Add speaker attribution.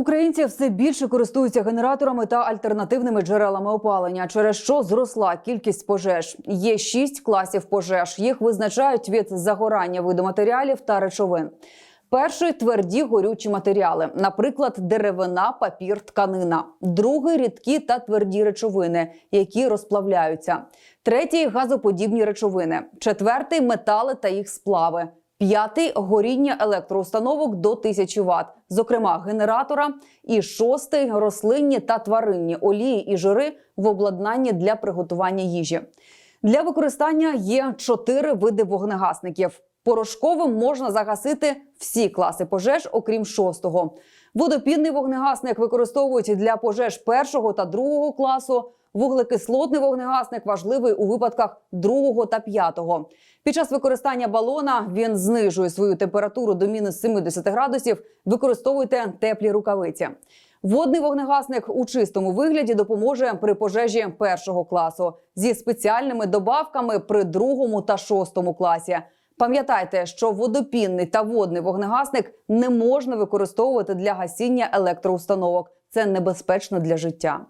Speaker 1: Українці все більше користуються генераторами та альтернативними джерелами опалення, через що зросла кількість пожеж. Є шість класів пожеж. Їх визначають від загорання виду матеріалів та речовин. Перший тверді горючі матеріали, наприклад, деревина, папір, тканина. Другий рідкі та тверді речовини, які розплавляються. Третій газоподібні речовини. Четвертий метали та їх сплави. П'ятий горіння електроустановок до 1000 Вт, зокрема генератора. І шостий рослинні та тваринні олії і жири в обладнанні для приготування їжі. Для використання є чотири види вогнегасників. Порошковим можна загасити всі класи пожеж, окрім шостого. Водопінний вогнегасник використовують для пожеж першого та другого класу. Вуглекислотний вогнегасник важливий у випадках другого та п'ятого. Під час використання балона він знижує свою температуру до мінус 70 градусів. Використовуйте теплі рукавиці. Водний вогнегасник у чистому вигляді допоможе при пожежі першого класу зі спеціальними добавками при другому та шостому класі. Пам'ятайте, що водопінний та водний вогнегасник не можна використовувати для гасіння електроустановок. Це небезпечно для життя.